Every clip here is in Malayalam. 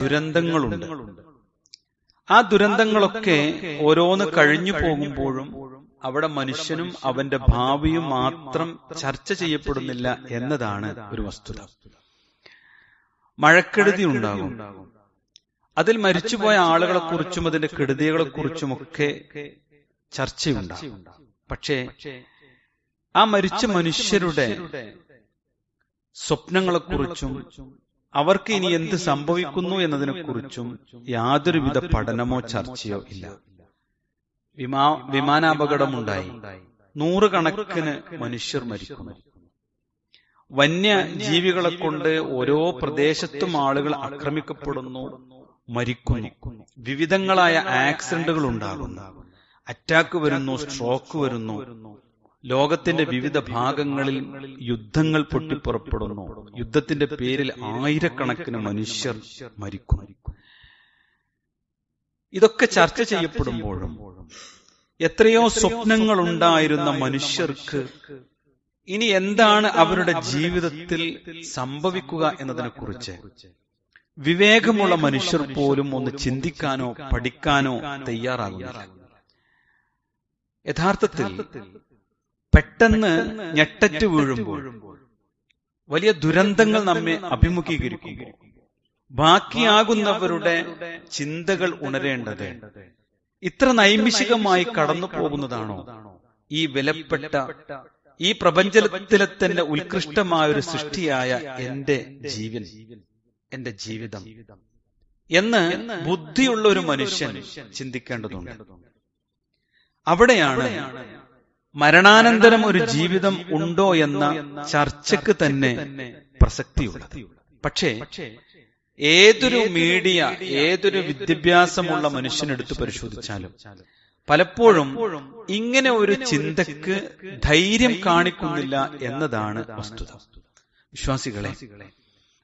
ദുരന്തങ്ങളുണ്ട്. ആ ദുരന്തങ്ങളൊക്കെ ഓരോന്ന് കഴിഞ്ഞു പോകുമ്പോഴും അവിടെ മനുഷ്യനും അവന്റെ ഭാവിയും മാത്രം ചർച്ച ചെയ്യപ്പെടുന്നില്ല എന്നതാണ് ഒരു വസ്തുത. മഴക്കെടുതി ഉണ്ടാകും. അതിൽ മരിച്ചുപോയ ആളുകളെ കുറിച്ചും അതിന്റെ കെടുതികളെ കുറിച്ചുമൊക്കെ ചർച്ചയുണ്ടാകും. പക്ഷേ ആ മരിച്ച മനുഷ്യരുടെ സ്വപ്നങ്ങളെക്കുറിച്ചും അവർക്ക് ഇനി എന്ത് സംഭവിക്കുന്നു എന്നതിനെക്കുറിച്ചും യാതൊരുവിധ പഠനമോ ചർച്ചയോ ഇല്ല. വിമാ വിമാനാപകടമുണ്ടായി. നൂറുകണക്കിന് മനുഷ്യർ മരിക്കുന്നു. വന്യ ജീവികളെ കൊണ്ട് ഓരോ പ്രദേശത്തും ആളുകൾ ആക്രമിക്കപ്പെടുന്നു മരിക്കുന്നു. വിവിധങ്ങളായ ആക്സിഡന്റുകൾ ഉണ്ടാകുന്നു അറ്റാക്ക് വരുന്നു സ്ട്രോക്ക് വരുന്നു. ലോകത്തിന്റെ വിവിധ ഭാഗങ്ങളിൽ യുദ്ധങ്ങൾ പൊട്ടിപ്പുറപ്പെടുന്നു. യുദ്ധത്തിന്റെ പേരിൽ ആയിരക്കണക്കിന് മനുഷ്യർ മരിക്കും ഇതൊക്കെ ചർച്ച ചെയ്യപ്പെടുമ്പോഴും എത്രയോ സ്വപ്നങ്ങൾ ഉണ്ടായിരുന്ന മനുഷ്യർക്ക് ഇനി എന്താണ് അവരുടെ ജീവിതത്തിൽ സംഭവിക്കുക എന്നതിനെക്കുറിച്ച്? വിവേകമുള്ള മനുഷ്യർ പോലും ഒന്ന് ചിന്തിക്കാനോ പഠിക്കാനോ തയ്യാറാകുന്നില്ല. യഥാർത്ഥത്തിൽ പെട്ടെന്ന് ഞെട്ടറ്റ് വീഴുമ്പോൾ വലിയ ദുരന്തങ്ങൾ നമ്മെ അഭിമുഖീകരിക്കും. ബാക്കിയാകുന്നവരുടെ ചിന്തകൾ ഉണരേണ്ടത് ഇത്ര നൈമിഷികമായി കടന്നു പോകുന്നതാണോ ഈ വിലപ്പെട്ട ഈ പ്രപഞ്ചത്തിലെ തന്നെ ഉത്കൃഷ്ടമായ ഒരു സൃഷ്ടിയായ എന്റെ ജീവൻ എന്റെ ജീവിതം. എന്ന് ബുദ്ധിയുള്ള ഒരു മനുഷ്യൻ ചിന്തിക്കേണ്ടതുണ്ട്. അവിടെയാണ് മരണാനന്തരം ഒരു ജീവിതം ഉണ്ടോ എന്ന ചർച്ചയ്ക്ക് തന്നെ പ്രസക്തിയുള്ളത്. പക്ഷേ ഏതൊരു മീഡിയ ഏതൊരു വിദ്യാഭ്യാസമുള്ള മനുഷ്യനെടുത്ത് പരിശോധിച്ചാലും പലപ്പോഴും ഇങ്ങനെ ഒരു ചിന്തക്ക് ധൈര്യം കാണിക്കുന്നില്ല എന്നതാണ് വസ്തുത. വിശ്വാസികളെ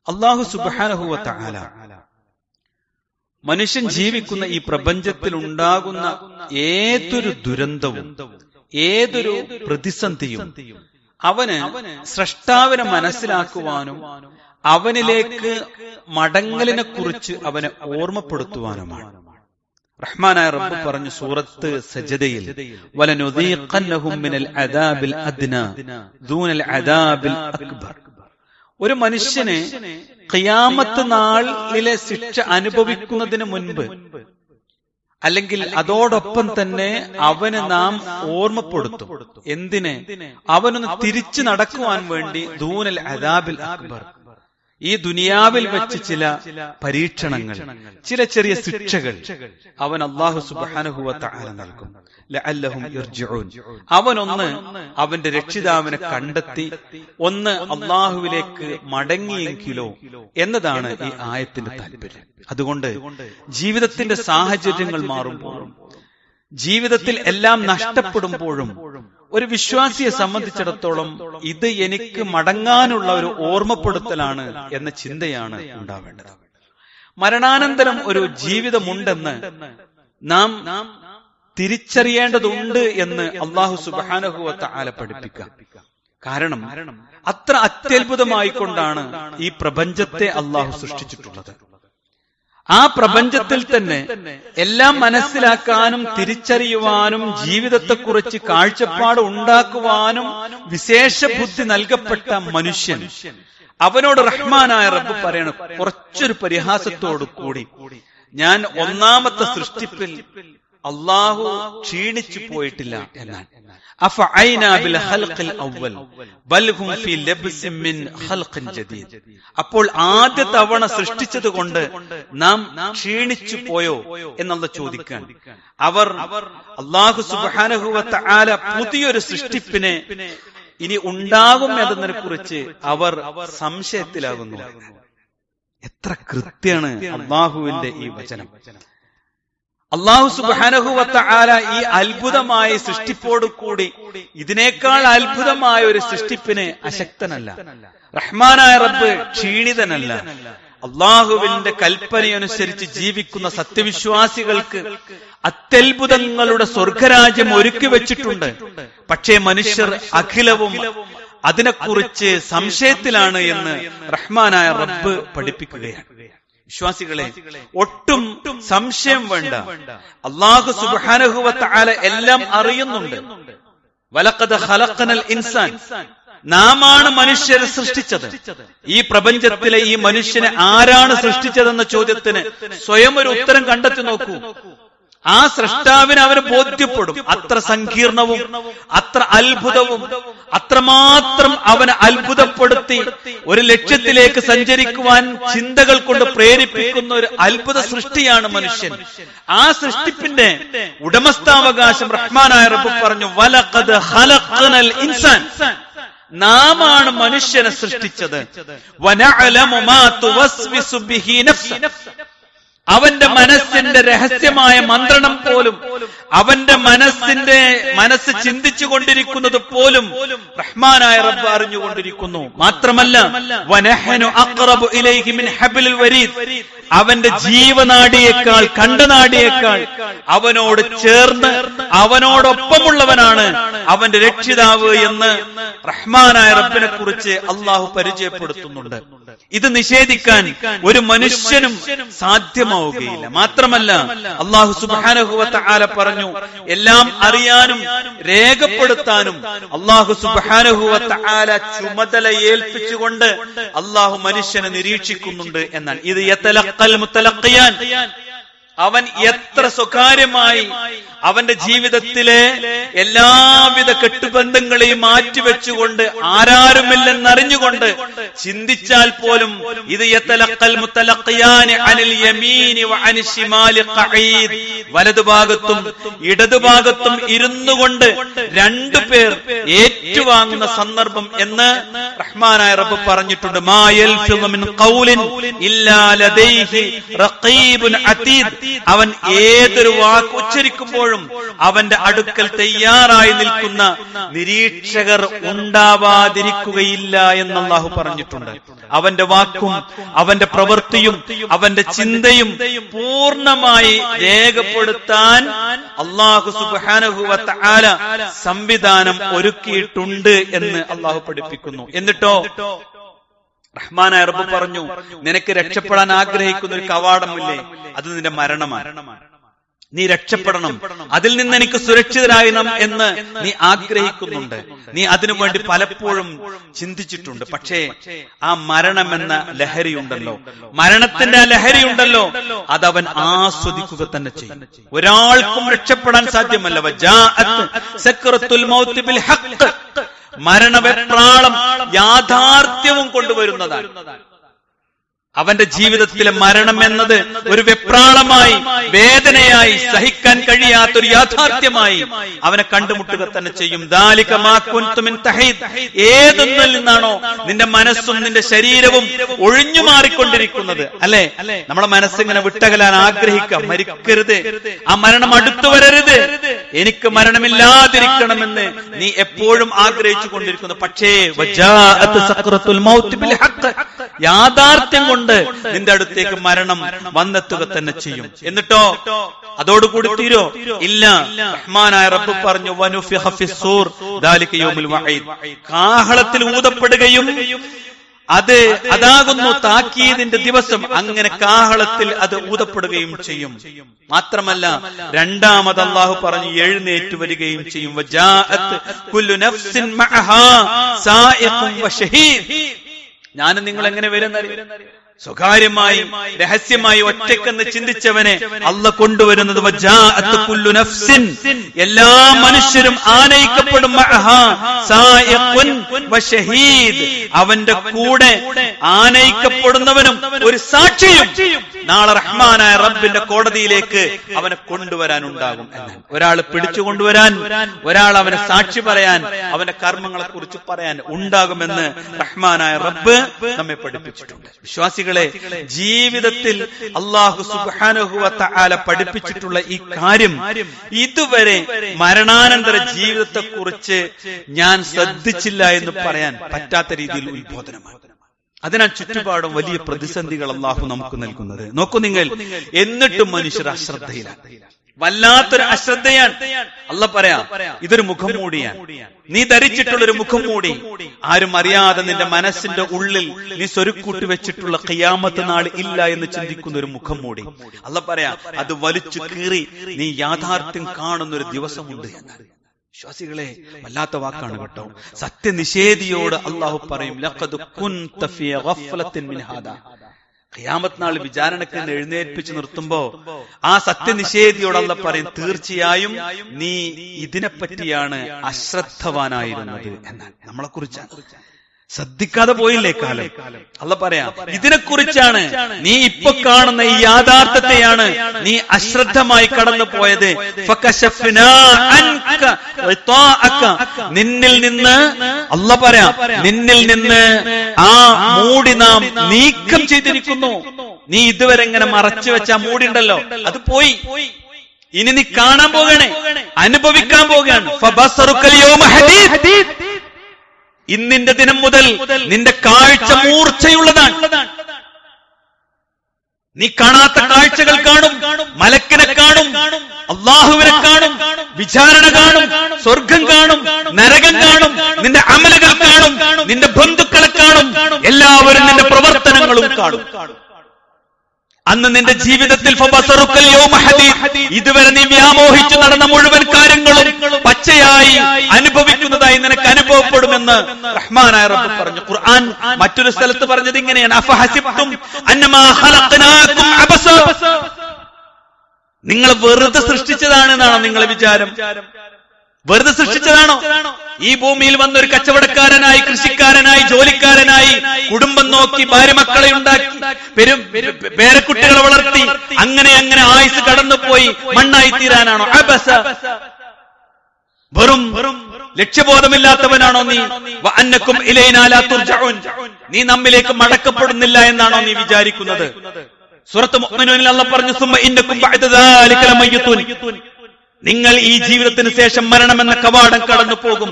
അള്ളാഹു സുബാനഹുവ താല മനുഷ്യൻ ജീവിക്കുന്ന ഈ പ്രപഞ്ചത്തിൽ ഉണ്ടാകുന്ന ഏതൊരു ദുരന്തവും ഏതൊരു പ്രതിസന്ധിയും അവന് സ്രഷ്ടാവിനെ മനസ്സിലാക്കുവാനും അവനിലേക്ക് മടങ്ങലിനെ കുറിച്ച് അവനെ ഓർമ്മപ്പെടുത്തുവാനുമാണ്. റഹ്മാനായ റബ്ബ് പറഞ്ഞു സൂറത്ത് സജദയിൽ അക്ബർ. ഒരു മനുഷ്യനെ ഖിയാമത്ത് നാളിലെ ശിക്ഷ അനുഭവിക്കുന്നതിന് മുൻപ് അല്ലെങ്കിൽ അതോടൊപ്പം തന്നെ അവന് നാം ഓർമ്മപ്പെടുത്തും. എന്തിന്? അവനൊന്ന് തിരിച്ചു നടക്കുവാൻ വേണ്ടി ദൂനൽ അദാബിൽ അക്ബർ ഈ ദുനിയാവിൽ വെച്ച് ചില പരീക്ഷണങ്ങൾ ചില ചെറിയ ശിക്ഷകൾ അവൻ അള്ളാഹു സുബാനുഹുവ താല നൽകും. അവനൊന്ന് അവന്റെ രക്ഷിതാവിനെ കണ്ടെത്തി ഒന്ന് അള്ളാഹുവിലേക്ക് മടങ്ങിയെങ്കിലോ എന്നതാണ് ഈ ആയത്തിന്റെ താല്പര്യം. അതുകൊണ്ട് ജീവിതത്തിന്റെ സാഹചര്യങ്ങൾ മാറുമ്പോഴും ജീവിതത്തിൽ എല്ലാം നഷ്ടപ്പെടുമ്പോഴും ഒരു വിശ്വാസിയെ സംബന്ധിച്ചിടത്തോളം ഇത് എനിക്ക് മടങ്ങാനുള്ള ഒരു ഓർമ്മപ്പെടുത്തലാണ് എന്ന ചിന്തയാണ് ഉണ്ടാവേണ്ടത്. മരണാനന്തരം ഒരു ജീവിതമുണ്ടെന്ന് നാം തിരിച്ചറിയേണ്ടതുണ്ട് എന്ന് അള്ളാഹു സുബാനഹുവത്ത ആല പഠിപ്പിക്കാം കാരണം അത്ര അത്യത്ഭുതമായിക്കൊണ്ടാണ് ഈ പ്രപഞ്ചത്തെ അള്ളാഹു സൃഷ്ടിച്ചിട്ടുള്ളത്. ആ പ്രപഞ്ചത്തിൽ തന്നെ എല്ലാം മനസ്സിലാക്കാനും തിരിച്ചറിയുവാനും ജീവിതത്തെക്കുറിച്ച് കാഴ്ചപ്പാട് ഉണ്ടാക്കുവാനും വിശേഷ ബുദ്ധി നൽകപ്പെട്ട മനുഷ്യൻ. അവനോട് റഹ്മാനായ റബ്ബ് പറയണം കുറച്ചൊരു പരിഹാസത്തോടു കൂടി ഞാൻ ഒന്നാമത്തെ സൃഷ്ടിപ്പിൽ അള്ളാഹു ക്ഷീണിച്ചു പോയിട്ടില്ല എന്നാണ്. അപ്പോൾ ആദ്യ തവണ സൃഷ്ടിച്ചത് കൊണ്ട് നാം ക്ഷീണിച്ചു പോയോ എന്നുള്ള ചോദിക്കാൻ. അവർ അള്ളാഹു സുബാനഹുവത്ത ആല പുതിയൊരു സൃഷ്ടിപ്പിനെ ഇനി ഉണ്ടാകും എന്നതിനെ കുറിച്ച് അവർ സംശയത്തിലാകുന്നു. എത്ര കൃത്യാണ് അള്ളാഹുവിന്റെ ഈ വചനം. അള്ളാഹു സുബാനഹുവത്ത ആല ഈ അത്ഭുതമായ സൃഷ്ടിപ്പോടു കൂടി ഇതിനേക്കാൾ അത്ഭുതമായ ഒരു സൃഷ്ടിപ്പിന് അശക്തനല്ല. റഹ്മാനായ റബ്ബ് ക്ഷീണിതനല്ല. അള്ളാഹുവിന്റെ കൽപ്പനയനുസരിച്ച് ജീവിക്കുന്ന സത്യവിശ്വാസികൾക്ക് അത്യത്ഭുതങ്ങളുടെ സ്വർഗരാജ്യം ഒരുക്കി വെച്ചിട്ടുണ്ട്. പക്ഷേ മനുഷ്യർ അഖിലവും അതിനെക്കുറിച്ച് സംശയത്തിലാണ് എന്ന് റഹ്മാനായ റബ്ബ് പഠിപ്പിക്കുകയാണ്. വിശ്വാസികളെ ഒട്ടും സംശയം വേണ്ട. അള്ളാഹു സുബാനഹുവത്ത ആല എല്ലാം അറിയുന്നുണ്ട്. വലക്കത് ഹലക്കനൽ ഇൻസാൻ. നാമാണ് മനുഷ്യരെ സൃഷ്ടിച്ചത്. ഈ പ്രപഞ്ചത്തിലെ ഈ മനുഷ്യനെ ആരാണ് സൃഷ്ടിച്ചതെന്ന ചോദ്യത്തിന് സ്വയം ഒരു ഉത്തരം കണ്ടെത്തി നോക്കൂ. ആ സൃഷ്ടാവിന് അവന് ബോധ്യപ്പെടും. അത്ര സങ്കീർണവും അത്ര അത്ഭുതവും അത്രമാത്രം അവനെ അത്ഭുതപ്പെടുത്തി ഒരു ലക്ഷ്യത്തിലേക്ക് സഞ്ചരിക്കുവാൻ ചിന്തകൾ കൊണ്ട് പ്രേരിപ്പിക്കുന്ന ഒരു അത്ഭുത സൃഷ്ടിയാണ് മനുഷ്യൻ. ആ സൃഷ്ടിപ്പിന്റെ ഉടമസ്ഥാവകാശം റഹ്മാനായ റബ്ബ് പറഞ്ഞു വലഖദ് ഖലഖ്നൽ ഇൻസാൻ. നാമാണ് മനുഷ്യനെ സൃഷ്ടിച്ചത്. വനഅലമു മാ തുവസ്വിസു ബിഹി നഫ്സ. അവന്റെ മനസ്സിന്റെ രഹസ്യമായ മന്ത്രണം പോലും അവന്റെ മനസ്സിന്റെ മനസ്സ് ചിന്തിച്ചു കൊണ്ടിരിക്കുന്നത് പോലും റഹ്മാനായ റബ്ബ് അറിഞ്ഞുകൊണ്ടിരിക്കുന്നു മാത്രമല്ല അവന്റെ ജീവനാടിയേക്കാൾ കണ്ടനാടിയേക്കാൾ അവനോട് ചേർന്ന് അവനോടൊപ്പമുള്ളവനാണ് അവന്റെ രക്ഷിതാവ് എന്ന് റഹ്മാനായ റബ്ബിനെ കുറിച്ച് അള്ളാഹു പരിചയപ്പെടുത്തുന്നുണ്ട്. ഇത് നിഷേധിക്കാൻ ഒരു മനുഷ്യനും സാധ്യമാവുകയില്ല. മാത്രമല്ല അള്ളാഹു സുബാനഹുവത്ത ആല പറഞ്ഞു എല്ലാം അറിയാനും രേഖപ്പെടുത്താനും അള്ളാഹു സുബാനഹുവത്ത ആല ചുമതല ഏൽപ്പിച്ചുകൊണ്ട് അള്ളാഹു മനുഷ്യനെ നിരീക്ഷിക്കുന്നുണ്ട് എന്നാൽ ഇത് എത്തലക്കൽ മുത്തലക്കയാൻ അവൻ എത്ര സ്വകാര്യമായി അവന്റെ ജീവിതത്തിലെ എല്ലാവിധ കെട്ടുബന്ധങ്ങളെയും മാറ്റിവെച്ചുകൊണ്ട് ആരാരുമില്ലെന്നറിഞ്ഞുകൊണ്ട് ചിന്തിച്ചാൽ പോലും ഇത് വലതുഭാഗത്തും ഇടതുഭാഗത്തും ഇരുന്നു കൊണ്ട് രണ്ടു പേർ ഏറ്റുവാങ്ങുന്ന സന്ദർഭം എന്ന് റഹ്മാനായ റബ്ബ് പറഞ്ഞിട്ടുണ്ട്. അവൻ ഏതൊരു വാക്ക് ഉച്ചരിക്കുമ്പോഴും അവന്റെ അടുക്കൽ തയ്യാറായി നിൽക്കുന്ന നിരീക്ഷകർ ഉണ്ടാവാതിരിക്കുകയില്ല എന്ന് അള്ളാഹു പറഞ്ഞിട്ടുണ്ട്. അവന്റെ വാക്കും അവന്റെ പ്രവൃത്തിയും അവന്റെ ചിന്തയും പൂർണമായി രേഖപ്പെടുത്താൻ അള്ളാഹു സുബാനഹുവത്ത ആല സംവിധാനം ഒരുക്കിയിട്ടുണ്ട് എന്ന് അള്ളാഹു പഠിപ്പിക്കുന്നു. എന്നിട്ടോ? റഹ്മാൻ അറബ് പറഞ്ഞു നിനക്ക് രക്ഷപ്പെടാൻ ആഗ്രഹിക്കുന്ന ഒരു കവാടമില്ലേ? അത് നിന്റെ മരണമാണ്. നീ രക്ഷപ്പെടണം. അതിൽ നിന്ന് എനിക്ക് സുരക്ഷിതരായണം എന്ന് നീ ആഗ്രഹിക്കുന്നുണ്ട്. നീ അതിനു വേണ്ടി പലപ്പോഴും ചിന്തിച്ചിട്ടുണ്ട്. പക്ഷേ ആ മരണം മരണമെന്ന ലഹരിയുണ്ടല്ലോ. മരണത്തിന്റെ ആ ലഹരിയുണ്ടല്ലോ. അതവൻ ആസ്വദിക്കുക തന്നെ ചെയ്യും. ഒരാൾക്കും രക്ഷപ്പെടാൻ സാധ്യമല്ല. മരണവെപ്രാളം യാഥാർത്ഥ്യവും കൊണ്ടുവരുന്നതാണ്. അവന്റെ ജീവിതത്തിലെ മരണം എന്നത് ഒരു വെപ്രാളമായി വേദനയായി സഹിക്കാൻ കഴിയാത്തൊരു യാഥാർത്ഥ്യമായി അവനെ കണ്ടുമുട്ടുക തന്നെ ചെയ്യും. ഏതൊന്നിൽ നിന്നാണോ നിന്റെ മനസ്സും നിന്റെ ശരീരവും ഒഴിഞ്ഞു മാറിക്കൊണ്ടിരിക്കുന്നത്? അല്ലെ? നമ്മളെ മനസ്സിങ്ങനെ വിട്ടകലാൻ ആഗ്രഹിക്കാം. മരിക്കരുത്. ആ മരണം അടുത്തു വരരുത്. എനിക്ക് മരണമില്ലാതിരിക്കണമെന്ന് നീ എപ്പോഴും ആഗ്രഹിച്ചു കൊണ്ടിരിക്കുന്നു പക്ഷേ യാഥാർത്ഥ്യം കൊണ്ട് നിന്റെ അടുത്തേക്ക് മരണം വന്നെത്തുക തന്നെ ചെയ്യും. എന്നിട്ടോ? അതോടുകൂടി തീരോ? ഇല്ല. റഹ്മാനായ റബ്ബ് പറഞ്ഞു വനുഫിഹ ഫിസ്സൂർ ദാലിക യൗമുൽ വഈദ്. കാഹളത്തിൽ ഊതപ്പെടുകയും അത് അതാകുന്നു താക്കീതിന്റെ ദിവസം. അങ്ങനെ കാഹളത്തിൽ അത് ഊതപ്പെടുകയും ചെയ്യും. മാത്രമല്ല രണ്ടാമത് അള്ളാഹു പറഞ്ഞു എഴുന്നേറ്റ് വരികയും ചെയ്യും. ഞാനും നിങ്ങൾ എങ്ങനെ വരുന്നറിയാം സ്വകാര്യമായി രഹസ്യമായി ഒറ്റക്കെന്ന് ചിന്തിച്ചവനെ അല്ല കൊണ്ടുവരുന്നത്. എല്ലാ മനുഷ്യരും ആനയിക്കപ്പെടും. അവന്റെ കൂടെ ആനയിക്കപ്പെടുന്നവനും ഒരു സാക്ഷിയും നാളെ റഹ്മാനായ റബ്ബിന്റെ കോടതിയിലേക്ക് അവനെ കൊണ്ടുവരാനുണ്ടാകും എന്നാണ്. ഒരാൾ പിടിച്ചു കൊണ്ടുവരാൻ ഒരാൾ അവനെ സാക്ഷി പറയാൻ അവന്റെ കർമ്മങ്ങളെ കുറിച്ച് പറയാൻ ഉണ്ടാകുമെന്ന് റഹ്മാനായ റബ്ബ് നമ്മെ പഠിപ്പിച്ചിട്ടുണ്ട്. വിശ്വാസികളെ ജീവിതത്തിൽ അള്ളാഹു സുബാനുഹുവത്ത പഠിപ്പിച്ചിട്ടുള്ള ഈ കാര്യം ഇതുവരെ മരണാനന്തര ജീവിതത്തെ കുറിച്ച് ഞാൻ ശ്രദ്ധിച്ചില്ല എന്ന് പറയാൻ പറ്റാത്ത രീതിയിൽ ഉത്ബോധനമാണ് അതിനാൽ ചുറ്റുപാടും വലിയ പ്രതിസന്ധികൾ അള്ളാഹു നമുക്ക് നൽകുന്നത്. നോക്കൂ നിങ്ങൾ എന്നിട്ടും മനുഷ്യർ അശ്രദ്ധയിലാണ്. വല്ലാത്തൊരു അശ്രദ്ധയാണ്. അല്ല പറയാ ഇതൊരു മുഖം മൂടിയാണ്. നീ ധരിച്ചിട്ടുള്ള ഒരു മുഖം മൂടി. ആരും അറിയാതെ നിന്റെ മനസ്സിന്റെ ഉള്ളിൽ നീ സ്വരുക്കൂട്ടി വെച്ചിട്ടുള്ള കയ്യാമത്ത് നാൾ ഇല്ല എന്ന് ചിന്തിക്കുന്ന ഒരു മുഖം മൂടി. അല്ല പറയാ അത് വലിച്ചു കീറി നീ യാഥാർത്ഥ്യം കാണുന്ന ഒരു ദിവസമുണ്ട് എന്നാണ് വിശ്വാസികളെ വല്ലാത്ത വാക്കാണ് കേട്ടോ. സത്യനിഷേധിയോട് അള്ളാഹു പറയും ഖിയാമത്ത് നാൾ വിചാരണക്ക് എഴുന്നേൽപ്പിച്ച് നിർത്തുമ്പോ ആ സത്യനിഷേധിയോട് അല്ല പറയും തീർച്ചയായും നീ ഇതിനെപ്പറ്റിയാണ് അശ്രദ്ധവാനായിരുന്നത് എന്നാൽ നമ്മളെ കുറിച്ചാണ് ശ്രദ്ധിക്കാതെ പോയില്ലേ കാലം? അല്ല പറയാം ഇതിനെക്കുറിച്ചാണ് നീ ഇപ്പൊ കാണുന്ന ഈ യാഥാർത്ഥ്യത്തെയാണ് നീ അശ്രദ്ധമായി കടന്നു പോയത്. നിന്നിൽ നിന്ന് അല്ല പറയാം നിന്നിൽ നിന്ന് ആ മൂടി നാം നീക്കം ചെയ്തിരിക്കുന്നു. നീ ഇതുവരെ ഇങ്ങനെ മറച്ചു വെച്ച ആ മൂടി ഉണ്ടല്ലോ. അത് പോയി. ഇനി നീ കാണാൻ പോകണേ. അനുഭവിക്കാൻ ഹദീദ്. ഇന്നിന്റെ ദിനം മുതൽ നിന്റെ കാഴ്ച മൂർച്ചയുള്ളതാണ്. നീ കാണാത്ത കാഴ്ചകൾ കാണും മലക്കിനെ കാണും അള്ളാഹുവിനെ കാണും വിചാരണ കാണും സ്വർഗം കാണും നരകം കാണും നിന്റെ അമലുകൾ കാണും നിന്റെ ബന്ധുക്കളെ കാണും എല്ലാവരും നിന്റെ പ്രവർത്തനങ്ങളും കാണും. അന്ന് നിന്റെ ജീവിതത്തിൽ. ഇതുവരെ നീ വ്യാമോഹിച്ചു നടന്ന മുഴുവൻ കാര്യങ്ങളും പച്ചയായി അനുഭവിക്കുന്നതായി നിനക്ക് അനുഭവപ്പെടുമെന്ന് റഹ്മാനായ റബ്ബ് പറഞ്ഞു. ഖുർആൻ മറ്റൊരു സ്ഥലത്ത് പറഞ്ഞത് ഇങ്ങനെയാണ്. നിങ്ങൾ വെറുതെ സൃഷ്ടിച്ചതാണ് എന്നാണോ നിങ്ങളെ വിചാരം? വെറുതെ സൃഷ്ടിച്ചതാണോ? ഈ ഭൂമിയിൽ വന്നൊരു കച്ചവടക്കാരനായി കൃഷിക്കാരനായി ജോലിക്കാരനായി കുടുംബം നോക്കി ഭാര്യ മക്കളെ ഉണ്ടാക്കി പെരും പേരക്കുട്ടികളെ വളർത്തി അങ്ങനെ അങ്ങനെ ആയുസ് കടന്നുപോയി മണ്ണായി തീരാനാണോ? അബസ. വെറും ലക്ഷ്യബോധമില്ലാത്തവനാണോ നീ? അന്നക്കും നീ നമ്മിലേക്ക് മടക്കപ്പെടുന്നില്ല എന്നാണോ നീ വിചാരിക്കുന്നത്? സുറത്ത് മുഅ്മിനൂനിൽ അല്ലാഹ് പറഞ്ഞു സുമ്മ ഇന്നക്കും നിങ്ങൾ ഈ ജീവിതത്തിന് ശേഷം മരണമെന്ന കവാടം കടന്നു പോകും.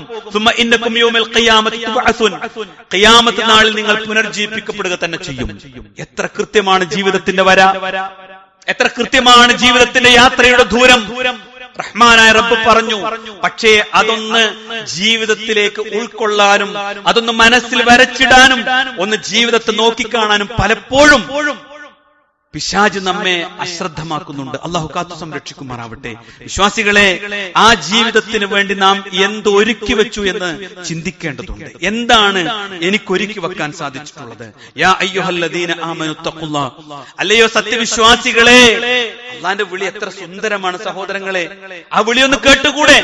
ഖിയാമത്ത് നാളിൽ നിങ്ങൾ പുനർജീവിപ്പിക്കപ്പെടുക തന്നെ ചെയ്യും. എത്ര കൃത്യമാണ് ജീവിതത്തിന്റെ വര. എത്ര കൃത്യമാണ് ജീവിതത്തിന്റെ യാത്രയുടെ ദൂരം. റഹ്മാനായ റബ്ബ് പറഞ്ഞു പക്ഷേ അതൊന്ന് ജീവിതത്തിലേക്ക് ഉൾക്കൊള്ളാനും അതൊന്ന് മനസ്സിൽ വരച്ചിടാനും ഒന്ന് ജീവിതത്തെ നോക്കിക്കാണാനും പലപ്പോഴും പിശാജ് നമ്മെ അശ്രദ്ധമാക്കുന്നുണ്ട്. അള്ളാഹു കാത്തു സംരക്ഷിക്കുമാറാവട്ടെ. വിശ്വാസികളെ ആ ജീവിതത്തിന് വേണ്ടി നാം എന്ത് ഒരുക്കി വെച്ചു എന്ന് ചിന്തിക്കേണ്ടതുണ്ട്. എന്താണ് എനിക്ക് ഒരുക്കി വെക്കാൻ സാധിച്ചിട്ടുള്ളത്? യാ അയ്യുഹല്ലദീന അല്ലയോ സത്യവിശ്വാസികളെ അള്ളാന്റെ വിളി എത്ര സുന്ദരമാണ് സഹോദരങ്ങളെ. ആ വിളി ഒന്ന് കേട്ടുകൂടെ?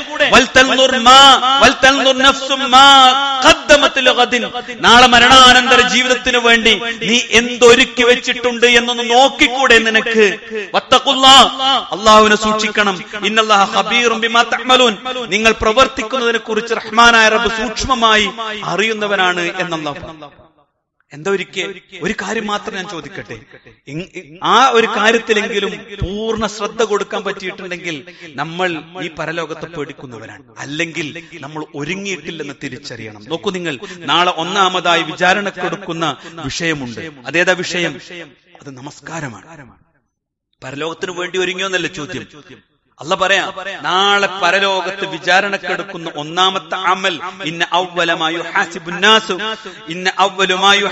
നാളെ മരണാനന്തര ജീവിതത്തിന് വേണ്ടി നീ എന്തൊരുക്കി വെച്ചിട്ടുണ്ട് എന്നൊന്ന് നോക്കിക്കൂടെ നിനക്ക്? അള്ളാഹുവിനെ സൂക്ഷിക്കണം. ബിമാ നിങ്ങൾ പ്രവർത്തിക്കുന്നതിനെ കുറിച്ച് റഹ്മാനായ റബ്ബ് സൂക്ഷ്മമായി അറിയുന്നവനാണ് എന്നുള്ള എന്താ ഒരിക്കൽ ഒരു കാര്യം മാത്രം ഞാൻ ചോദിക്കട്ടെ? ആ ഒരു കാര്യത്തിലെങ്കിലും പൂർണ ശ്രദ്ധ കൊടുക്കാൻ പറ്റിയിട്ടുണ്ടെങ്കിൽ നമ്മൾ ഈ പരലോകത്തെ പേടിക്കുന്നവരാണ്. അല്ലെങ്കിൽ നമ്മൾ ഒരുങ്ങിയിട്ടില്ലെന്ന് തിരിച്ചറിയണം. നോക്കൂ നിങ്ങൾ നാളെ ഒന്നാമതായി വിചാരണ കൊടുക്കുന്ന വിഷയമുണ്ട്. അതേതാ വിഷയം? അത് നമസ്കാരമാണ്. പരലോകത്തിന് വേണ്ടി ഒരുങ്ങിയോന്നല്ല ചോദ്യം? അല്ല പറയാ നാളെ പരലോകത്ത് വിചാരണക്കെടുക്കുന്ന ഒന്നാമത്തെ അമൽ ഇന്ന അവലമായു ഇന്ന അവലുമായു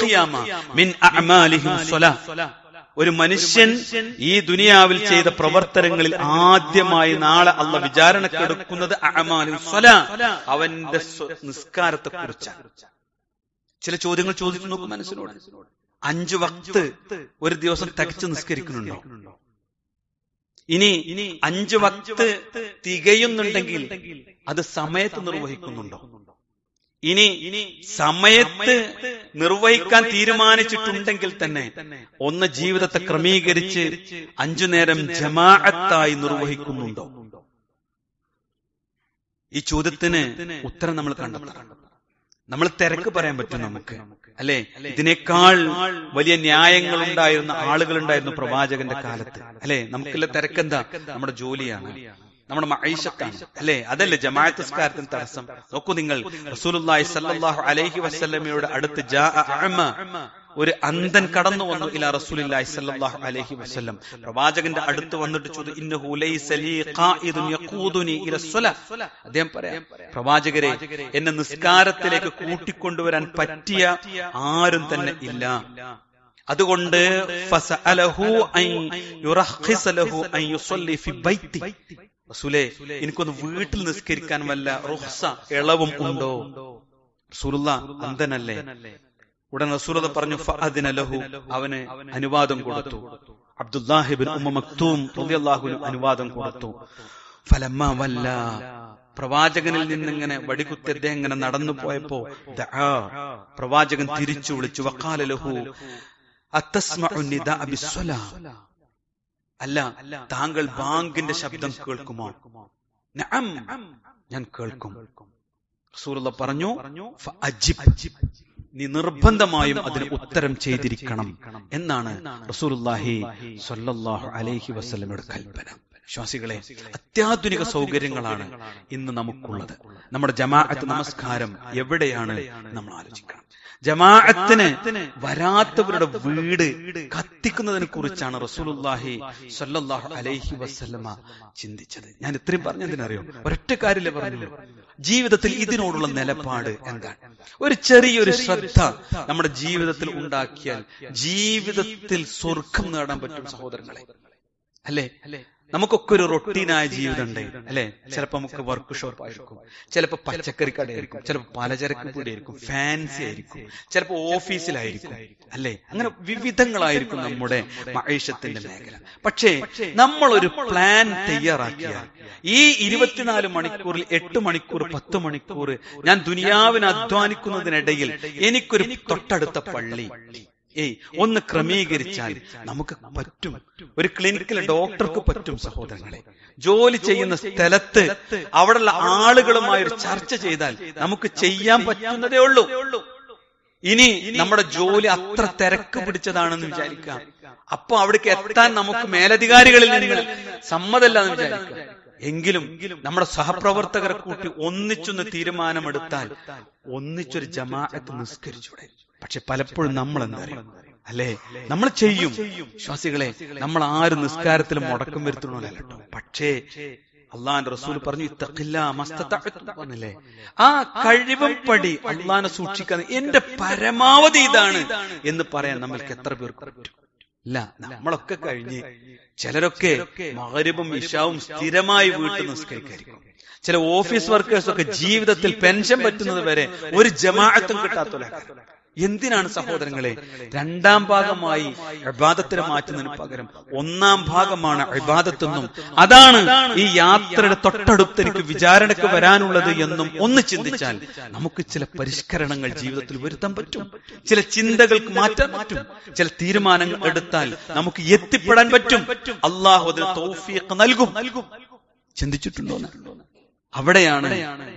ഖിയാമ മിൻ അഅമാലിഹിം സ്വലാ. ഒരു മനുഷ്യൻ ഈ ദുനിയാവിൽ ചെയ്ത പ്രവർത്തനങ്ങളിൽ ആദ്യമായി നാളെ അല്ല വിചാരണക്കെടുക്കുന്നത് അവന്റെ നിസ്കാരത്തെ കുറിച്ചാണ് ചില ചോദ്യങ്ങൾ ചോദിച്ചു നോക്കും മനസ്സിനോട്. അഞ്ചു വക്ത് ഒരു ദിവസം തികച്ചു നിസ്കരിക്കുന്നുണ്ടോ? ഇനി അഞ്ചു വക്ത് തികയുന്നുണ്ടെങ്കിൽ അത് സമയത്ത് നിർവഹിക്കുന്നുണ്ടോ? ഇനി സമയത്ത് നിർവഹിക്കാൻ തീരുമാനിച്ചിട്ടുണ്ടെങ്കിൽ തന്നെ ഒന്ന് ജീവിതത്തെ ക്രമീകരിച്ച് അഞ്ചു നേരം ജമാഅത്തായി നിർവഹിക്കുന്നുണ്ടോ? ഈ ചോദ്യത്തിന് ഉത്തരം നമ്മൾ കണ്ടെത്തണം. നമ്മൾ തിരക്ക് പറയാൻ പറ്റും നമുക്ക്. അല്ലെ? ഇതിനേക്കാൾ വലിയ ന്യായങ്ങൾ ഉണ്ടായിരുന്ന ആളുകളുണ്ടായിരുന്നു പ്രവാചകന്റെ കാലത്ത്. അല്ലെ? നമുക്കുള്ള തിരക്കെന്താ? നമ്മുടെ ജോലിയാണ്. നമ്മുടെ മൈഷത്താണ് അല്ലെ? അതല്ലേ ജമാഅത്ത് സ്കാരത്തിന് തടസ്സം? നോക്കൂ നിങ്ങൾ. റസൂലുള്ളാഹി സല്ലല്ലാഹു അലൈഹി വസല്ലമയുടെ അടുത്ത് ജാഅ അഅമ ഒരു അന്ധൻ കടന്നു വന്നു ഇല സ്വല്ലല്ലാഹു അലൈഹി വസല്ലം. പ്രവാചകന്റെ അടുത്ത് വന്നിട്ട് ചോദിച്ചു പ്രവാചകരെ എന്നെ നിസ്കാരത്തിലേക്ക് കൂട്ടിക്കൊണ്ടുവരാൻ പറ്റിയ ആരും തന്നെ ഇല്ല. അതുകൊണ്ട് റസൂലേ എനിക്കൊന്ന് വീട്ടിൽ നിസ്കരിക്കാൻ വല്ല റുഹ്സ ഇളവും ഉണ്ടോ? റസൂലുള്ള അന്ധനല്ലേ? ഉടൻ റസൂലത പറഞ്ഞു ലഹു. അവനെ അനുവാദം കൊടുത്തു. അബ്ദുല്ലാഹിബിൻ ഉമ്മ മക്തൂം റളിയല്ലാഹുവിന് അനുവാദം കൊടുത്തു. ഫലമ്മ വല്ല. പ്രവാചകനിൽ നിന്നിങ്ങനെ വടികുത്തി അദ്ദേഹം ഇങ്ങനെ നടന്നു പോയപ്പോ. പ്രവാചകൻ തിരിച്ചു വിളിച്ചു വക്കാല ലഹു അല്ല താങ്കൾ ബാങ്കിന്റെ ശബ്ദം കേൾക്കുമോ? ഞാൻ കേൾക്കും. റസൂലുള്ള പറഞ്ഞു. നീ നിർബന്ധമായും അതിന് ഉത്തരം ചെയ്തിരിക്കണം എന്നാണ് റസൂലുള്ളാഹി സ്വല്ലല്ലാഹു അലൈഹി വസ്ലമയുടെ കൽപ്പന. വിശ്വാസികളെ അത്യാധുനിക സൗകര്യങ്ങളാണ് ഇന്ന് നമുക്കുള്ളത്. നമ്മുടെ ജമാഅത്ത് നമസ്കാരം എവിടെയാണ് നമ്മൾ ആലോചിക്കണം. ജമാഅത്തിന് വരാത്തവരുടെ വീട് കത്തിക്കുന്നതിനെ കുറിച്ചാണ് റസൂലുള്ളാഹി സല്ലാഹു അലൈഹി വസല്ലമ ചിന്തിച്ചത്. ഞാൻ ഇത്രയും പറഞ്ഞതിനറിയോ ഒരൊറ്റ കാര്യമില്ല പറഞ്ഞുള്ളൂ ജീവിതത്തിൽ ഇതിനോടുള്ള നിലപാട് എന്താണ്? ഒരു ചെറിയൊരു ശ്രദ്ധ നമ്മുടെ ജീവിതത്തിൽ ഉണ്ടാക്കിയാൽ ജീവിതത്തിൽ സ്വർഗം നേടാൻ പറ്റും സഹോദരങ്ങളെ. അല്ലേ? നമുക്കൊക്കെ ഒരു റൊട്ടീനായ ജീവിതം ഉണ്ട് അല്ലെ? ചിലപ്പോ നമുക്ക് വർക്ക് ഷോപ്പ് ആയിരിക്കും ചിലപ്പോ പച്ചക്കറി കടയായിരിക്കും ചിലപ്പോ പലചരക്ക് കൂടിയായിരിക്കും ഫാൻസി ആയിരിക്കും. ചിലപ്പോ ഓഫീസിലായിരിക്കും അല്ലെ? അങ്ങനെ വിവിധങ്ങളായിരിക്കും നമ്മുടെ മഹേഷത്തിന്റെ മേഖല. പക്ഷേ നമ്മൾ ഒരു പ്ലാൻ തയ്യാറാക്കിയ ഈ ഇരുപത്തിനാല് മണിക്കൂറിൽ എട്ട് മണിക്കൂർ പത്ത് മണിക്കൂർ ഞാൻ ദുനിയാവിന് അധ്വാനിക്കുന്നതിനിടയിൽ എനിക്കൊരു തൊട്ടടുത്ത പള്ളി. ഏയ് ഒന്ന് ക്രമീകരിച്ചാൽ നമുക്ക് പറ്റും. ഒരു ക്ലിനിക്കിൽ ഡോക്ടർക്ക് പറ്റും സഹോദരങ്ങളെ. ജോലി ചെയ്യുന്ന സ്ഥലത്ത് അവിടെയുള്ള ആളുകളുമായി ഒരു ചർച്ച ചെയ്താൽ നമുക്ക് ചെയ്യാൻ പറ്റുന്നതേ ഉള്ളൂ. ഇനി നമ്മുടെ ജോലി അത്ര തിരക്ക് പിടിച്ചതാണെന്ന് വിചാരിക്കാം. അപ്പൊ അവിടേക്ക് എത്താൻ നമുക്ക് മേലധികാരികളിൽ നിന്ന് സമ്മതല്ല എന്ന് വിചാരിക്കാം. എങ്കിലും നമ്മുടെ സഹപ്രവർത്തകരെ കൂട്ടി ഒന്നിച്ചൊന്ന് തീരുമാനമെടുത്താൽ ഒന്നിച്ചൊരു ജമാഅത്ത് നിസ്കരിച്ചൂടെ പക്ഷെ പലപ്പോഴും നമ്മൾ എന്താ അറിയും? അല്ലേ? നമ്മൾ ചെയ്യും. വിശ്വാസികളെ നമ്മൾ ആരും നിസ്കാരത്തിൽ മുടക്കം വരുത്തണോ കേട്ടോ. പക്ഷേ അള്ളാന്റെ റസൂൽ പറഞ്ഞു മസ്തതഅ്തും പറഞ്ഞില്ലേ? ആ കഴിവും പടി അള്ളാനെ സൂക്ഷിക്കാൻ എന്റെ പരമാവധി ഇതാണ് എന്ന് പറയാൻ നമ്മൾക്ക് എത്ര പേർക്ക് പറ്റും ഇല്ല നമ്മളൊക്കെ കഴിഞ്ഞ് ചിലരൊക്കെ മകരവും ഇഷാവും സ്ഥിരമായി വീട്ടിൽ നിസ്കരിക്കായിരിക്കും. ചില ഓഫീസ് വർക്കേഴ്സ് ഒക്കെ ജീവിതത്തിൽ പെൻഷൻ പറ്റുന്നത് വരെ ഒരു ജമാഅത്തും കിട്ടാത്ത എന്തിനാണ് സഹോദരങ്ങളെ രണ്ടാം ഭാഗമായി അബാദത്തിനെ മാറ്റുന്നതിന് പകരം ഒന്നാം ഭാഗമാണ് അബാദത്തെന്നും അതാണ് ഈ യാത്രയുടെ തൊട്ടടുത്ത് എനിക്ക് വിചാരണക്ക് വരാനുള്ളത് എന്നും ഒന്ന് ചിന്തിച്ചാൽ നമുക്ക് ചില പരിഷ്കരണങ്ങൾ ജീവിതത്തിൽ വരുത്താൻ പറ്റും. ചില ചിന്തകൾക്ക് മാറ്റാൻ പറ്റും. ചില തീരുമാനങ്ങൾ എടുത്താൽ നമുക്ക് എത്തിപ്പെടാൻ പറ്റും. അള്ളാഹു അതിന് തൗഫീഖ് നൽകും. ചിന്തിച്ചിട്ടുണ്ടോ അവിടെയാണ്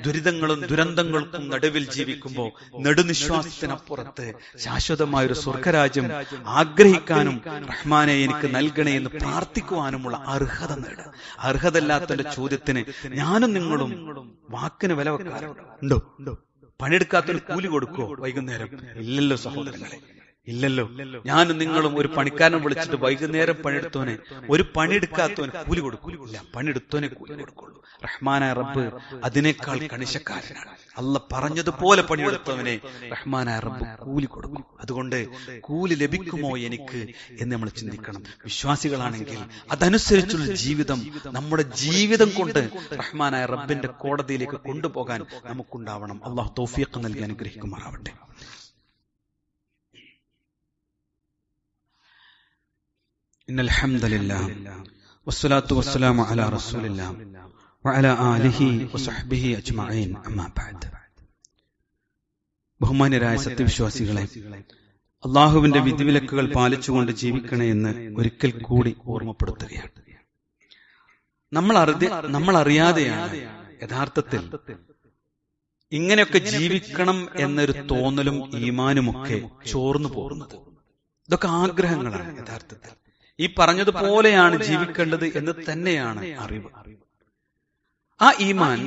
ദുരിതങ്ങളും ദുരന്തങ്ങൾക്കും നടുവിൽ ജീവിക്കുമ്പോൾ നെടുനിശ്വാസത്തിനപ്പുറത്ത് ശാശ്വതമായ ഒരു സ്വർഗരാജ്യം ആഗ്രഹിക്കാനും റഹ്മാനെ എനിക്ക് നൽകണേ എന്ന് പ്രാർത്ഥിക്കുവാനുമുള്ള അർഹത നേടുക. അർഹതല്ലാത്തന്റെ ചോദ്യത്തിന് ഞാനും നിങ്ങളും വാക്കിന് വില വെക്കാറുണ്ടോ. ഉണ്ടോ? പണിയെടുക്കാത്തൊരു കൂലി കൊടുക്കുവോ വൈകുന്നേരം. ഇല്ലല്ലോ സഹോദരങ്ങളെ. ഇല്ലല്ലോ. ഞാനും നിങ്ങളും ഒരു പണിക്കാരനെ വിളിച്ചിട്ട് വൈകുന്നേരം പണിയെടുത്തവന് ഒരു പണിയെടുക്കാത്തവന് കൂലി കൊടുക്കൂല പണിയെടുത്തവനെ കൂലി കൊടുക്കുള്ളൂ റഹ്മാനായ റബ്ബ് അതിനേക്കാൾ കണിശക്കാരനാണ്. അല്ല പറഞ്ഞതുപോലെ പണിയെടുത്തവനെ റഹ്മാനായ റബ്ബ് കൂലി കൊടുക്കും. അതുകൊണ്ട് കൂലി ലഭിക്കുമോ എനിക്ക് എന്ന് നമ്മൾ ചിന്തിക്കണം. വിശ്വാസികളാണെങ്കിൽ അതനുസരിച്ചുള്ള ജീവിതം നമ്മുടെ ജീവിതം കൊണ്ട് റഹ്മാനായ റബ്ബിന്റെ കോടതിയിലേക്ക് കൊണ്ടുപോകാൻ നമുക്കുണ്ടാവണം. അള്ളാഹു തോഫിയൊക്കെ നൽകി അനുഗ്രഹിക്കുമാറാവട്ടെ. إن الحمد لله والصلاة والسلام على رسول الله وعلى آله وصحبه أجمعين أما بعد ബഹുമാന്യരായ സത്യവിശ്വാസികളെ അള്ളാഹുവിന്റെ വിധിവിലക്കുകൾ പാലിച്ചുകൊണ്ട് ജീവിക്കണേ എന്ന് ഒരിക്കൽ കൂടി ഓർമ്മപ്പെടുത്തുകയാണ് നമ്മൾ അറിയ നമ്മൾ അറിയാതെയാണ് യഥാർത്ഥത്തിൽ ഇങ്ങനെയൊക്കെ ജീവിക്കണം എന്നൊരു തോന്നലും ഈമാനുമൊക്കെ ചോർന്നു പോകുന്നത് ഇതൊക്കെ ആഗ്രഹങ്ങളാണ് യഥാർത്ഥത്തിൽ ഈ പറഞ്ഞതുപോലെയാണ് ജീവിക്കേണ്ടത് എന്ന് തന്നെയാണ് അറിവ്. ആ ഈമാൻ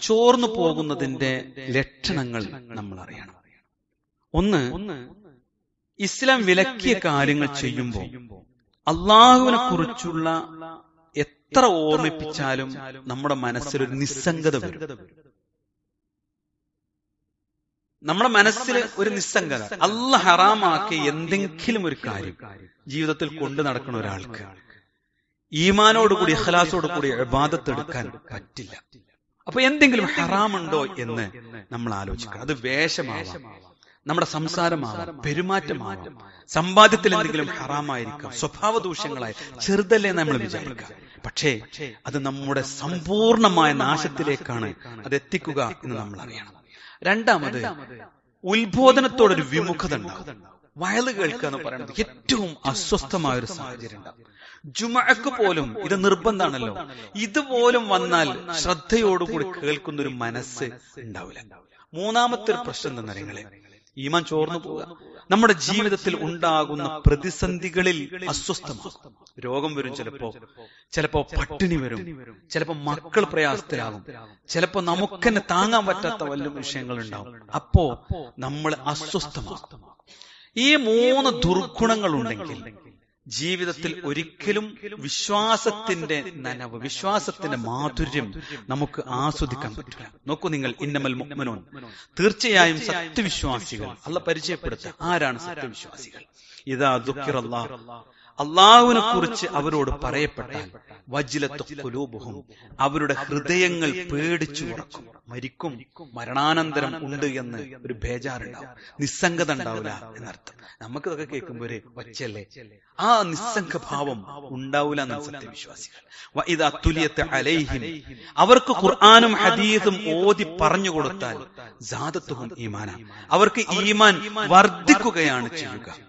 ചോർന്നു പോകുന്നതിന്റെ ലക്ഷണങ്ങൾ നമ്മൾ അറിയണം ഒന്ന് ഇസ്ലാം വിലക്കിയ കാര്യങ്ങൾ ചെയ്യുമ്പോൾ അള്ളാഹുവിനെ കുറിച്ചുള്ള എത്ര ഓർമ്മിപ്പിച്ചാലും നമ്മുടെ മനസ്സിലൊരു നിസ്സംഗത വരും. നമ്മുടെ മനസ്സിൽ ഒരു നിസ്സംഗത. അല്ല ഹറാമാക്കി എന്തെങ്കിലും ഒരു കാര്യം ജീവിതത്തിൽ കൊണ്ടു നടക്കുന്ന ഒരാൾക്ക് ഈമാനോടുകൂടി ഇഖ്ലാസോടുകൂടി ഇബാദത്ത് എടുക്കാൻ പറ്റില്ല. അപ്പൊ എന്തെങ്കിലും ഹറാമുണ്ടോ എന്ന് നമ്മൾ ആലോചിക്കണം. അത് വേഷമാവാം. നമ്മുടെ സംസാരമാവാം. പെരുമാറ്റമാവാം. സമ്പാദ്യത്തിൽ എന്തെങ്കിലും ഹറാമായിരിക്കാം. സ്വഭാവ ദൂഷ്യങ്ങളായി ചെറുതല്ലേ നമ്മൾ വിചാരിക്കുക. പക്ഷേ അത് നമ്മുടെ സമ്പൂർണമായ നാശത്തിലേക്കാണ് അത് എത്തിക്കുക എന്ന് നമ്മൾ അറിയണം രണ്ടാമത് ഉത്ബോധനത്തോടൊരു വിമുഖത ഉണ്ടാവും വയൽ കേൾക്കുക എന്ന് പറയുന്നത് ഏറ്റവും അസ്വസ്ഥമായ ഒരു സാഹചര്യം ഉണ്ടാവും ജുമക്ക് പോലും ഇത് നിർബന്ധമാണല്ലോ. ഇതുപോലും വന്നാൽ ശ്രദ്ധയോടുകൂടി കേൾക്കുന്ന ഒരു മനസ്സ് ഉണ്ടാവില്ല. മൂന്നാമത്തെ ഒരു പ്രശ്നം എന്താ നിങ്ങളെ ഈമാൻ ചോർന്നു പോവുക. നമ്മുടെ ജീവിതത്തിൽ ഉണ്ടാകുന്ന പ്രതിസന്ധികളിൽ അസ്വസ്ഥമാകും. രോഗം വരും ചിലപ്പോ ചിലപ്പോ പട്ടിണി വരും. ചിലപ്പോ മക്കൾ പ്രയാസത്തിലാകും. ചിലപ്പോ നമുക്കെന്നെ താങ്ങാൻ പറ്റാത്ത വല്ല വിഷയങ്ങൾ ഉണ്ടാവും അപ്പോ നമ്മൾ അസ്വസ്ഥമാകും. ഈ മൂന്ന് ദുർഗുണങ്ങൾ ഉണ്ടെങ്കിൽ ജീവിതത്തിൽ ഒരിക്കലും വിശ്വാസത്തിന്റെ നനവ് വിശ്വാസത്തിന്റെ മാധുര്യം നമുക്ക് ആസ്വദിക്കാൻ പറ്റില്ല. നോക്കൂ നിങ്ങൾ ഇന്നമൽ മുഅ്മിനൂൻ. തീർച്ചയായും സത്യവിശ്വാസികൾ. അല്ല പരിചയപ്പെടുത്തുക. ആരാണ് സത്യവിശ്വാസികൾ? ഇതാ ദുഃഖിറല്ലാ അള്ളാഹുവിനെ കുറിച്ച് അവരോട് പറയപ്പെട്ടാൽ വജ്ലത്തു കുലൂബുഹും അവരുടെ ഹൃദയങ്ങൾ പേടിച്ചു ഉറക്കും മരിക്കും. മരണാനന്തരം ഉണ്ട് എന്ന് ഒരു ബേജാറുണ്ടാവും. നിസ്സംഗത ഉണ്ടാവില്ല എന്നർത്ഥം. നമുക്കതൊക്കെ കേൾക്കുമ്പോ ഒരു ഒച്ചല്ലേ ആ നിസ്സംഗ ഭാവം ഉണ്ടാവില്ല എന്ന് സത്യവിശ്വാസികൾ. ഇതാ തുല്യത്തെ തുലിയത്ത് അലൈഹിം. അവർക്ക് ഖുർആാനും ഹദീസും ഓതി പറഞ്ഞു കൊടുത്താൽ ജാതത്വവും ഈമാന അവർക്ക് ഈമാൻ വർദ്ധിക്കുകയാണ് ചെയ്യുക.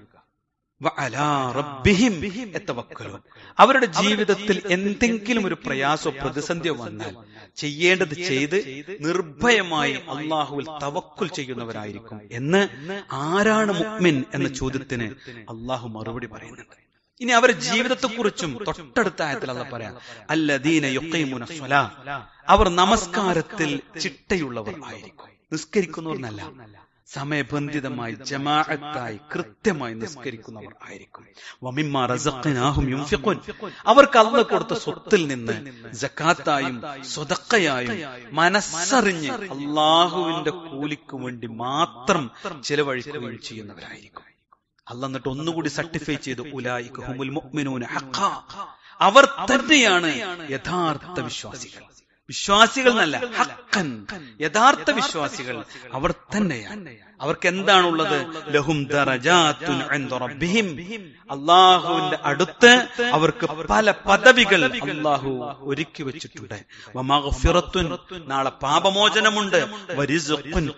അവരുടെ ജീവിതത്തിൽ എന്തെങ്കിലും ഒരു പ്രയാസോ പ്രതിസന്ധിയോ വന്നാൽ ചെയ്യേണ്ടത് ചെയ്ത് നിർഭയമായി അള്ളാഹുവിൽ തവക്കുൽ ചെയ്യുന്നവരായിരിക്കും. എന്ന് ആരാണ് മുക്മിൻ എന്ന ചോദ്യത്തിന് അള്ളാഹു മറുപടി പറയുന്നുണ്ട്. ഇനി അവരുടെ ജീവിതത്തെക്കുറിച്ചും തൊട്ടടുത്ത ആയത്തിൽ അല്ല പറയാം. അല്ലദീന യുക്കൈമുന അവർ നമസ്കാരത്തിൽ ചിട്ടയുള്ളവർ ആയിരിക്കും. നിസ്കരിക്കുന്നവർന്നല്ല സമയബന്ധിതമായി ജമാഅത്തായി കൃത്യമായി നിസ്കരിക്കുന്നവർ ആയിരിക്കും. വമിമ്മ റസഖ്നാഹും യുൻഫിഖൂൻ അവർക്ക് അള്ള കൊടുത്ത സ്വത്തിൽ നിന്ന് ജക്കാത്തായും സ്വതക്കയായും മനസ്സറിഞ്ഞ് അള്ളാഹുവിന്റെ കൂലിക്ക് വേണ്ടി മാത്രം ചിലവഴിക്കുകയും ചെയ്യുന്നവരായിരിക്കും. അല്ല എന്നിട്ട് ഒന്നുകൂടി സർട്ടിഫൈ ചെയ്ത് ഉലായിക ഹുമുൽ മുഅ്മിനൂന ഹഖാ. അവർ തന്നെയാണ് യഥാർത്ഥ വിശ്വാസികൾ. വിശ്വാസികൾ എന്നല്ല ഹക്കൻ യഥാർത്ഥ വിശ്വാസികൾ അവർ തന്നെയാണ്. അവർക്ക് എന്താണുള്ളത് ലഹും അള്ളാഹുവിന്റെ അടുത്ത് അവർക്ക് പല പദവികൾ അള്ളാഹു ഒരുക്കി വെച്ചിട്ടുണ്ട്. നാളെ പാപമോചനമുണ്ട്.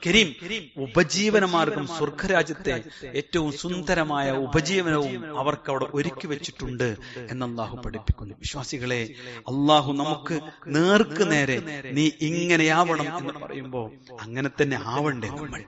കരീം. ഉപജീവന മാർഗം സ്വർഗരാജ്യത്തെ ഏറ്റവും സുന്ദരമായ ഉപജീവനവും അവർക്ക് അവിടെ ഒരുക്കി വെച്ചിട്ടുണ്ട് എന്ന് അള്ളാഹു പഠിപ്പിക്കുന്നു. വിശ്വാസികളെ അള്ളാഹു നമുക്ക് നേർക്ക് നേരെ നീ ഇങ്ങനെയാവണം എന്ന് പറയുമ്പോ അങ്ങനെ തന്നെ ആവണ്ടേ നമ്മൾ?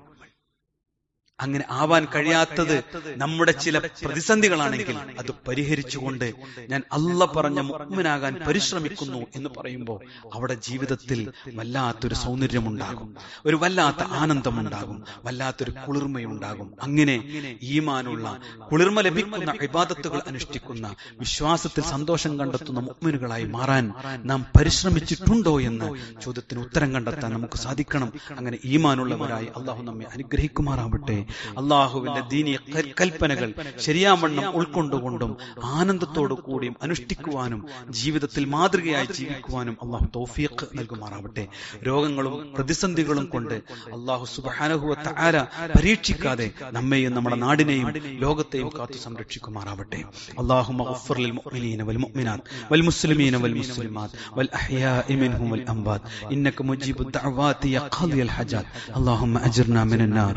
അങ്ങനെ ആവാൻ കഴിയാത്തത് നമ്മുടെ ചില പ്രതിസന്ധികളാണെങ്കിൽ അത് പരിഹരിച്ചുകൊണ്ട് ഞാൻ അല്ല പറഞ്ഞ മുഗ്മനാകാൻ പരിശ്രമിക്കുന്നു എന്ന് പറയുമ്പോൾ അവിടെ ജീവിതത്തിൽ വല്ലാത്തൊരു സൗന്ദര്യമുണ്ടാകും. ഒരു വല്ലാത്ത ആനന്ദമുണ്ടാകും. വല്ലാത്തൊരു കുളിർമയുണ്ടാകും. അങ്ങനെ ഈമാനുള്ള കുളിർമ ലഭിക്കുന്ന ഇബാദത്തുകൾ അനുഷ്ഠിക്കുന്ന വിശ്വാസത്തിൽ സന്തോഷം കണ്ടെത്തുന്ന മുഗ്മിനുകളായി മാറാൻ നാം പരിശ്രമിച്ചിട്ടുണ്ടോ എന്ന് ചോദ്യത്തിന് ഉത്തരം കണ്ടെത്താൻ നമുക്ക് സാധിക്കണം. അങ്ങനെ ഈമാനുള്ളവരായി അള്ളാഹു നമ്മെ അനുഗ്രഹിക്കുമാറാവട്ടെ. അള്ളാഹുവിന്റെ ദീനീയ കൽപ്പനകൾ ശരിയാവണ്ണം ഉൾക്കൊണ്ടുകൊണ്ടും ആനന്ദത്തോടു കൂടിയും അനുഷ്ഠിക്കുവാനും ജീവിതത്തിൽ മാതൃകയായി ജീവിക്കുവാനും അള്ളാഹു തൗഫീഖ് നൽകുമാറാവട്ടെ രോഗങ്ങളും പ്രതിസന്ധികളും കൊണ്ട് അള്ളാഹു സുബാനഹുവത്ത ആര പരീക്ഷിക്കാതെ നമ്മെയും നമ്മുടെ നാടിനെയും ലോകത്തെയും കാത്തു സംരക്ഷിക്കുമാറാവട്ടെ അള്ളാഹു للمؤمنين والمؤمنات والمسلمين والمسلمات والأحياء منهم والأموات إنك مجيب الدعوات يا قاضي الحاجات اللهم أجرنا من النار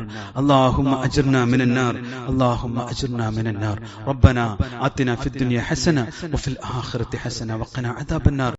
اللهم أجرنا من النار. اللهم أجرنا من النار. ربنا آتنا في الدنيا حسنة وفي الآخرة حسنة وقنا عذاب النار.